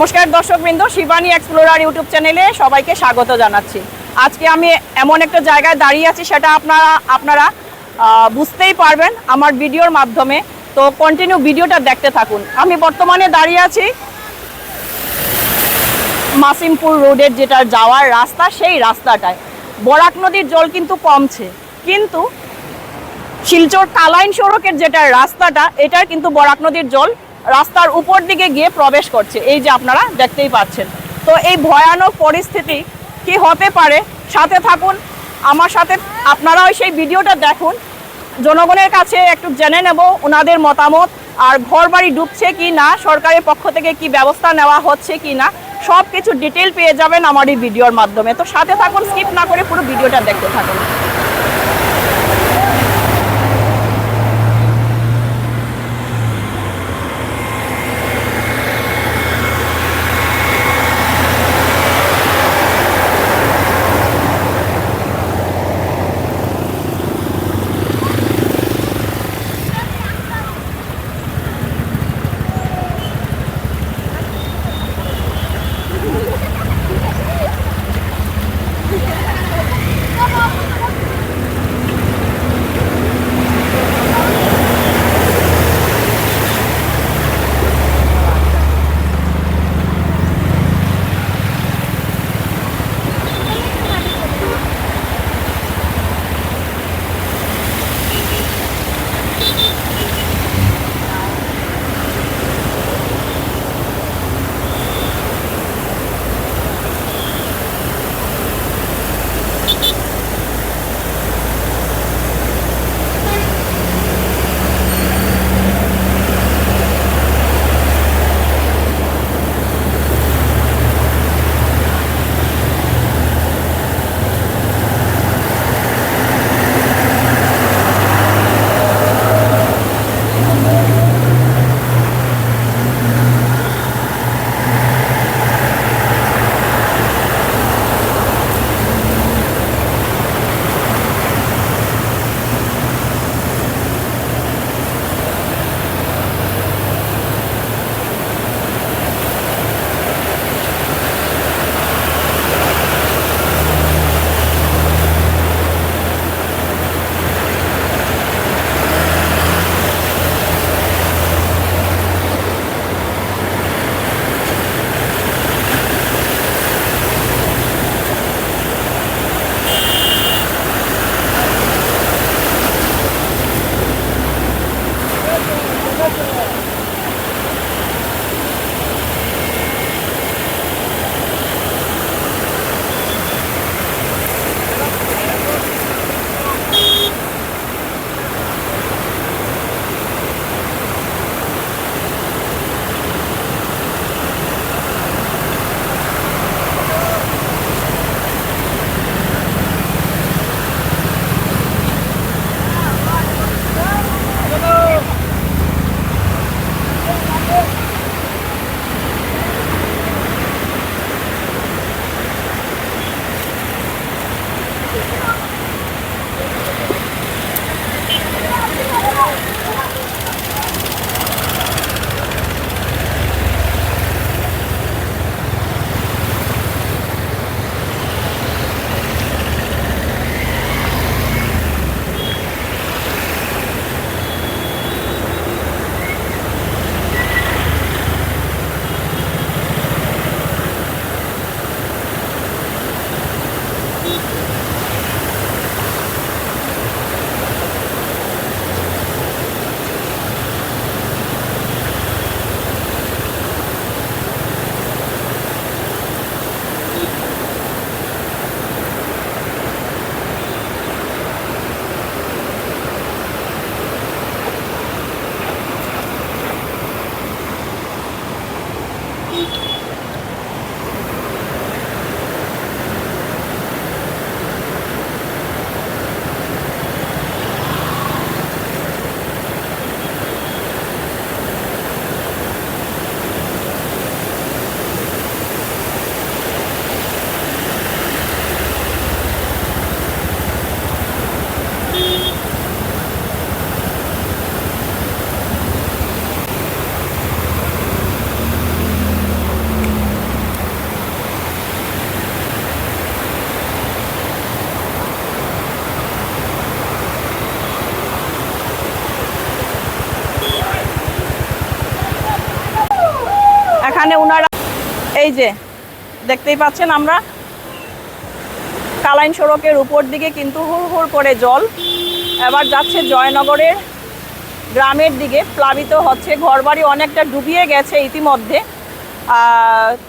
নমস্কার দর্শকবৃন্দ, Shivani explorer YouTube চ্যানেলে সবাইকে স্বাগত জানাচ্ছি। আজকে আমি এমন একটা জায়গায় দাঁড়িয়ে আছি, সেটা আপনারা আপনারা বুঝতেই পারবেন আমার ভিডিওর মাধ্যমে। তো কন্টিনিউ ভিডিওটা দেখতে থাকুন। আমি বর্তমানে দাঁড়িয়ে আছি মাসিমপুর রোডের যেটা যাওয়ার রাস্তা, সেই রাস্তাটায়। বরাক নদীর জল কিন্তু কমছে, কিন্তু শিলচর কালাইন সড়কের যেটা রাস্তাটা, এটার কিন্তু বরাক নদীর জল রাস্তার উপর দিকে গিয়ে প্রবেশ করছে। এই যে আপনারা দেখতেই পাচ্ছেন। তো এই ভয়ানক পরিস্থিতি কি হতে পারে? সাথে থাকুন। আমার সাথে আপনারাও সেই ভিডিওটা দেখুন। জনগণের কাছে একটু জেনে নেব ওনাদের মতামত আর ঘর বাড়ি ডুবছে কি না, সরকারের পক্ষ থেকে কি ব্যবস্থা নেওয়া হচ্ছে কি না সব কিছু ডিটেল পেয়ে যাবেন আমার এই ভিডিওর মাধ্যমে। তো সাথে থাকুন স্কিপ না করে পুরো ভিডিওটা দেখতে থাকুন। এই যে, দেখতেই পাচ্ছেন আমরা। কালাইন সড়কের উপর দিকে কিন্তু হুড় হুড় করে জল। এবার যাচ্ছে জয়নগরের গ্রামের দিকে। প্লাবিত হচ্ছে ঘরবাড়ি, অনেকটা ডুবিয়ে গেছে ইতিমধ্যে।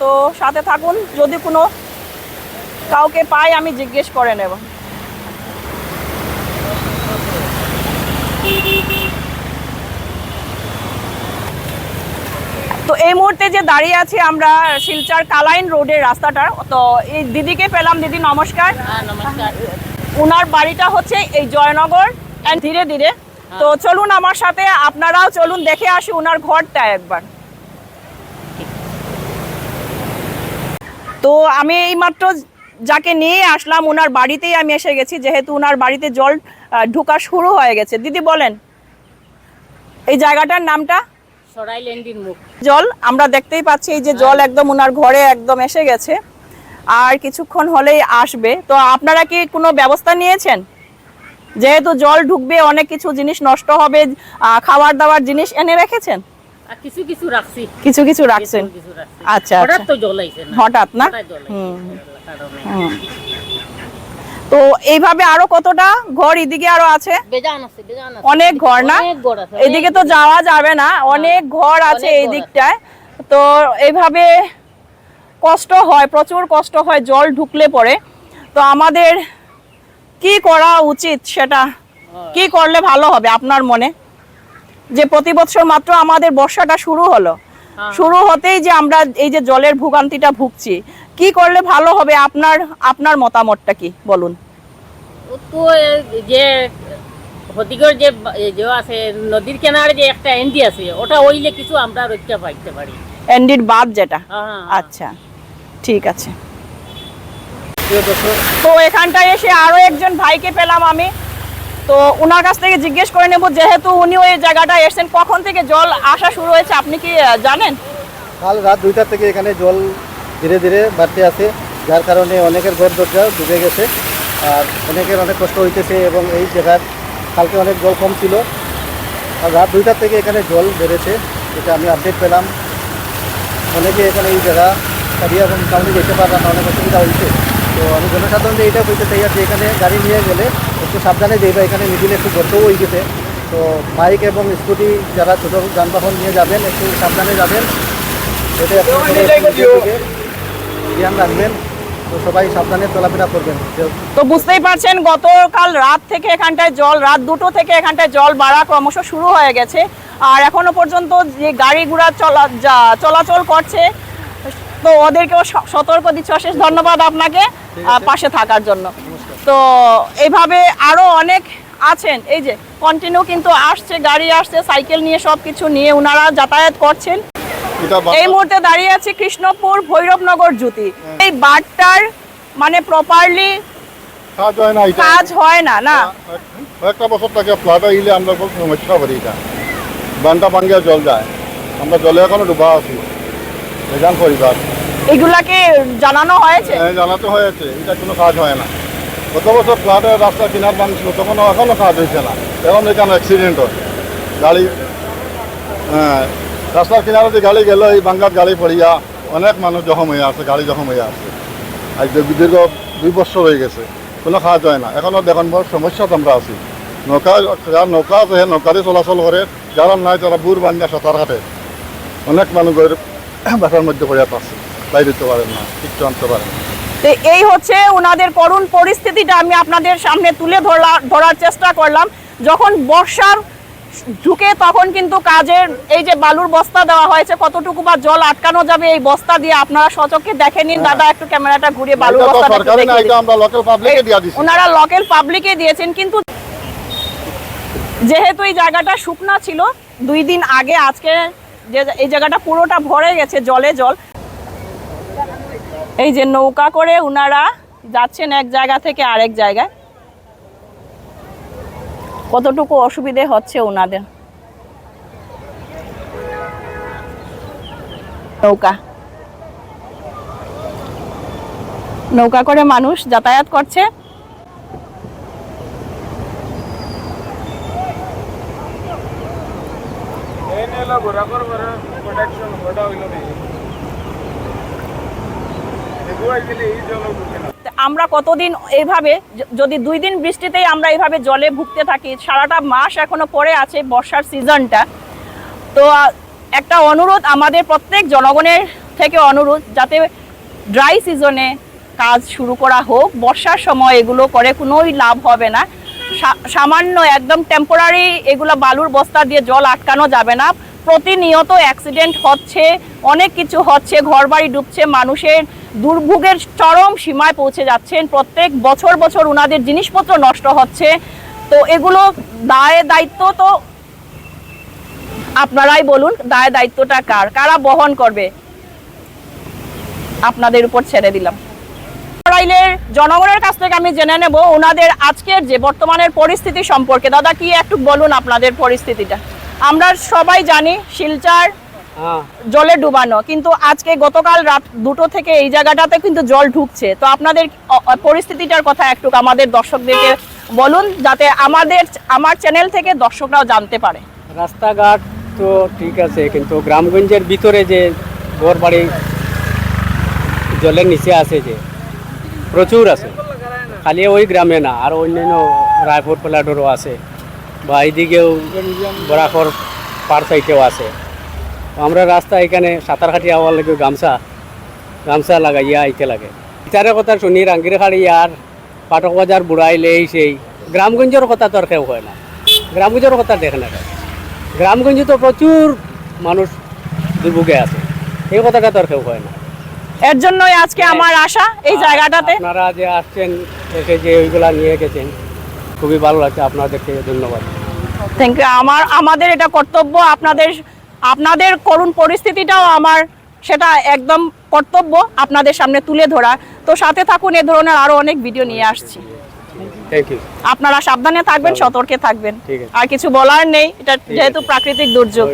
তো সাথে থাকুন, যদি কোনো কাউকে পাই আমি জিজ্ঞেস করে নেব। তো এই মুহূর্তে যে দাঁড়িয়ে আছি আমরা শিলচর কালাইন রোডের রাস্তাটা তো এই দিদিকে পেলাম। দিদি নমস্কার। হ্যাঁ নমস্কার। উনার বাড়িটা হচ্ছে এই জয়নগর। ধীরে ধীরে তো চলুন আমার সাথে আপনারাও চলুন দেখে আসি উনার ঘরটা একবার। তো আমি এইমাত্র যাকে নিয়ে আসলাম ওনার বাড়িতেই আমি এসে গেছি যেহেতু ওনার বাড়িতে জল ঢোকা শুরু হয়ে গেছে। দিদি বলেন এই জায়গাটার নামটা? জল আমরা দেখতেই পাচ্ছি এই যে জল একদম ওনার ঘরে একদম এসে গেছে। আর কিছুক্ষণ হলেই আসবে। তো আপনারা কি কোনো ব্যবস্থা নিয়েছেন? যেহেতু জল ঢুকবে অনেক কিছু জিনিস নষ্ট হবে খাবার দাবার জিনিস এনে রেখেছেন? কিছু কিছু রাখছি। কিছু কিছু রাখছেন? আচ্ছা, হঠাৎ আচ্ছা। তো জল না। হঠাৎ না? হুম। তো এইভাবে আরও কতটা ঘর এদিকে আরও আছে? অনেক ঘর না? এদিকে তো যাওয়া যাবে না অনেক ঘর আছে এই দিকটায় তো এইভাবে কষ্ট হয় প্রচুর কষ্ট হয় জল ঢুকলে পরে। তো আমাদের কি করা উচিত সেটা? কি করলে ভালো হবে আপনার মনে? যে প্রতি বছর মাত্র আমাদের বর্ষাটা শুরু হলো। হ্যাঁ। শুরু হতেই যে আমরা এই যে জলের ভোগান্তিটা ভুগছি কি করলে ভালো হবে আপনার আপনার মতামতটা কি? বলুন। ও তো যে হদিগর যে যে আছে নদীর কিনারে যে একটা এন্ডি আছে ওটা ওইলে কিছু আমরা রক্ষা পাইতে পারি। এন্ডির বাদ যেটা? হ্যাঁ আচ্ছা ঠিক আছে। তো এখানটায় এসে আরও একজন ভাইকে পেলাম আমি। তো ওনার কাছ থেকে জিজ্ঞেস করে নেব যেহেতু উনি ওই জায়গাটা এসেছেন কখন থেকে জল আসা শুরু হয়েছে আপনি কি জানেন? কাল রাত দুইটা থেকে এখানে জল ধীরে ধীরে বাড়তে আছে যার কারণে অনেকের ঘর দরজা ডুবে গেছে আর অনেকের অনেক কষ্ট হইতেছে এবং এই জায়গার কালকে অনেক জল কম ছিল। আর রাত দুইটার থেকে এখানে জল বেড়েছে এটা আমি আপডেট পেলাম। অনেকে এখানে এই জায়গা সারিয়া এবং সামনে যেতে পারলাম না অনেক অসুবিধা হয়েছে তো আমি জনসাধারণকে এইটা বলতে চাই আর যে এখানে গাড়ি নিয়ে গেলে একটু সাবধানে যাইবা এখানে মিডিলে একটু গর্তও হয়ে গেছে। তো বাইক এবং স্কুটি যারা ছোটো যানবাহন নিয়ে যাবেন একটু সাবধানে যাবেন। এতে ধ্যান রাখবেন। তো সবাই সাবধানে চলাফেরা করবেন। তো বুঝতেই পারছেন গতকাল রাত থেকে এখানটায় জল রাত দুটো থেকে এখানটায় জল বাড়া ক্রমশ শুরু হয়ে গেছে। আর এখনও পর্যন্ত যে গাড়ি ঘোড়া চলা চলাচল করছে তো ওদেরকেও সতর্ক দিচ্ছি। অশেষ ধন্যবাদ আপনাকে পাশে থাকার জন্য। তো এইভাবে আরও অনেক আছেন। এই যে কন্টিনিউ কিন্তু আসছে গাড়ি আসছে সাইকেল নিয়ে সব কিছু নিয়ে ওনারা যাতায়াত করছেন। এই মুহূর্তে দাঁড়িয়ে আছি কৃষ্ণপুর ভৈরবনগর জ্যোতি এই বারটার মানে প্রপারলি কাজ হয় না কাজ হয় না না? কয়েকটা বছর থেকে ফ্লাড আইলে আমরা খুব সমস্যা করি এটা। বানটা ভাঙ্গিয়া জল যায়। আমরা জলে এখনও ডুবা আছি। বেজান পরিবার। এগুলাকে জানানো হয়েছে? হ্যাঁ, জানাতে হয়েছে। এটা কোনো কাজ হয় না। গত বছর ফ্লাডের রাস্তা কিনার বানছিল তখন এখনও কাজ হয়েছে না। এখন এখানে অ্যাক্সিডেন্ট হয়। গাড়ি হ্যাঁ রাস্তার কিনারে যে গাড়ি গেল, এই বাঙ্গাত গাড়ি পড়িয়া অনেক মানুষ জখম হয়ে আছে, গাড়ি জখম হয়ে আছে। আজ দীর্ঘ দুই বছর হয়ে গেছে, কোনো কাজ হয় না। এখনও দেখুন বড় সমস্যাত আমরা আছি। নৌকা, যার নৌকা আছে, সেই নৌকাতে চলাচল করে। যারা নাই, তারা বুড় বান্ধিয়া সাঁতার কাটে। অনেক মানুষের বাসার মধ্যে পড়িয়া আছে। বাইরে দিতে পারেন না, কিচ্ছু আনতে পারেন না। তো এই হচ্ছে ওনাদের করুণ পরিস্থিতিটা আমি আপনাদের সামনে তুলে ধরা ধরার চেষ্টা করলাম। যখন বর্ষার ঢুকে তখন কিন্তু কাজের এই যে বালুর বস্তা দেওয়া হয়েছে কতটুকু বা জল আটকানো যাবে এই বস্তা দিয়ে আপনারা সচক্ষে দেখে নিন। দাদা একটু ক্যামেরাটা ঘুরিয়ে বালুর এটা তো বস্তাটা একটু সরকারি না দেখিয়ে এটা দিন। আমরা লোকাল পাবলিকে দিয়া ওনারা লোকাল পাবলিকে দিয়েছেন কিন্তু যেহেতু এই জায়গাটা শুকনা ছিল দুই দিন আগে আজকে যে এই জায়গাটা পুরোটা ভরে গেছে জলে জল। এই যে নৌকা করে ওনারা যাচ্ছেন এক জায়গা থেকে আরেক জায়গায়। কতটুকু অসুবিধে হচ্ছে ওনাদের? নৌকা। নৌকা করে মানুষ যাতায়াত করছে। আমরা কতদিন এইভাবে যদি দুই দিন বৃষ্টিতেই আমরা এইভাবে জলে ভুগতে থাকি, সারাটা মাস এখনও পরে আছে বর্ষার সিজনটা। তো একটা অনুরোধ আমাদের প্রত্যেক জনগণের থেকে অনুরোধ, যাতে ড্রাই সিজনে কাজ শুরু করা হোক, বর্ষার সময় এগুলো করে কোনোই লাভ হবে না। সামান্য একদম টেম্পোরারি এগুলো বালুর বস্তা দিয়ে জল আটকানো যাবে না। প্রতিনিয়ত অ্যাক্সিডেন্ট হচ্ছে, অনেক কিছু হচ্ছে, ঘরবাড়ি ডুবছে, মানুষের দুর্ভোগের চরম সীমায় পৌঁছে যাচ্ছেন, প্রত্যেক বছর বছর ওনাদের জিনিসপত্র নষ্ট হচ্ছে। তো এগুলো দায় দায়িত্ব তো আপনারাই বলুন, দায় দায়িত্বটা কার? কারা বহন করবে? আপনাদের উপর ছেড়ে দিলাম। জনগণের কাছ থেকে আমি জেনে নেব ওনাদের আজকের যে বর্তমানের পরিস্থিতি সম্পর্কে। দাদা, কি একটু বলুন আপনাদের পরিস্থিতিটা? আমরা সবাই জানি শিলচার হ্যাঁ। জলে ডুবানো কিন্তু আজকে গতকাল রাত দুটো থেকে এই জায়গাটাতে কিন্তু জল ঢুকছে। তো আপনাদের পরিস্থিতিটার কথা একটু আমাদের দর্শকদেরকে বলুন যাতে আমাদের আমার চ্যানেল থেকে দর্শকরাও জানতে পারে। রাস্তাঘাট তো ঠিক আছে কিন্তু গ্রামগঞ্জের ভিতরে যে ঘর বাড়ি জলের নিচে আছে যে প্রচুর আছে। খালি ওই গ্রামে না আর অন্যান্য রায়পুর পলাডোরও আছে। বা এইদিকেও বরাকর পার সাইডেও আছে। আমরা রাস্তা এখানে সাঁতারঘাটি আওয়ার লাগে গামছা গামছা লাগাইয়া আইতে লাগে। ইটারে কথা শুনি রাঙ্গিরখাড়ি আর পাটক বাজার বুড়াইলে এই সেই। গ্রামগঞ্জের কথা তো আর কেউ হয় না। গ্রামগঞ্জের কথা দেখে না। গ্রামগঞ্জে তো প্রচুর মানুষ দুর্ভোগে আছে। এই কথাটা তো আর কেউ হয় না। এর জন্যই আজকে আমার আশা এই জায়গাটাতে। আপনারা যে আসছেন এসে যে ওইগুলা নিয়ে গেছেন খুবই ভালো লাগছে আপনাদেরকে ধন্যবাদ। থ্যাংক ইউ আমার আমাদের এটা কর্তব্য আপনাদের আপনাদের করুণ পরিস্থিতিটাও আমার সেটা একদম কর্তব্য আপনাদের সামনে তুলে ধরা। তো সাথে থাকুন এ ধরনের আরও অনেক ভিডিও নিয়ে আসছি। থ্যাংক ইউ আপনারা সাবধানে থাকবেন সতর্কে থাকবেন। আর কিছু বলার নেই এটা যেহেতু প্রাকৃতিক দুর্যোগ।